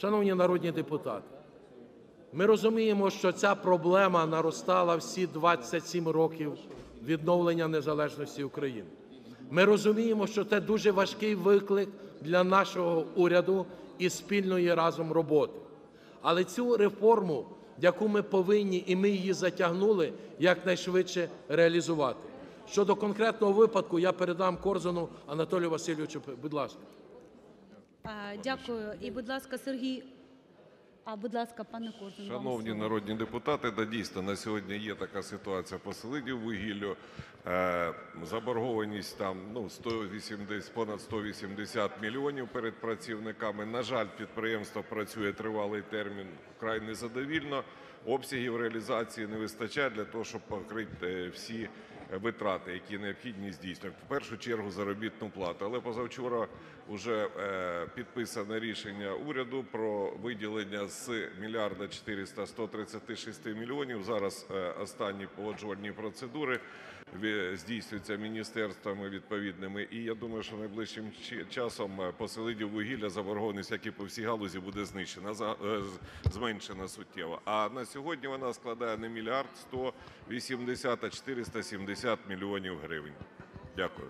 Шановні народні депутати, ми розуміємо, що ця проблема наростала всі 27 років відновлення незалежності України. Ми розуміємо, що це дуже важкий виклик для нашого уряду і спільної разом роботи. Але цю реформу, яку ми повинні, і ми її затягнули, якнайшвидше реалізувати. Щодо конкретного випадку, я передам Корзуну Анатолію Васильовичу. Будь ласка. Дякую. І, будь ласка, Сергій. А, будь ласка, пане вам Шановні слово. народні депутати, да дійсно на сьогодні є така ситуація по Селидіввугіллю. Е, Заборгованість там ну 180, понад 180 мільйонів перед працівниками. На жаль, підприємство працює тривалий термін вкрай незадовільно. Обсягів реалізації не вистачає для того, щоб покрити е, всі витрати, які необхідні здійснювати. В першу чергу заробітну плату. Але позавчора вже е, підписане рішення уряду про виділення з мільярда 400 136 мільйонів. Зараз е, останні погоджувальні процедури здійснюються міністерствами відповідними. І я думаю, що найближчим чи- часом е, по Селидіввугілля заборгованість, як і по всій галузі, буде знищена зменшена суттєво. А на сьогодні вона складає не мільярд 180, а 470 мільйонів гривень. Дякую.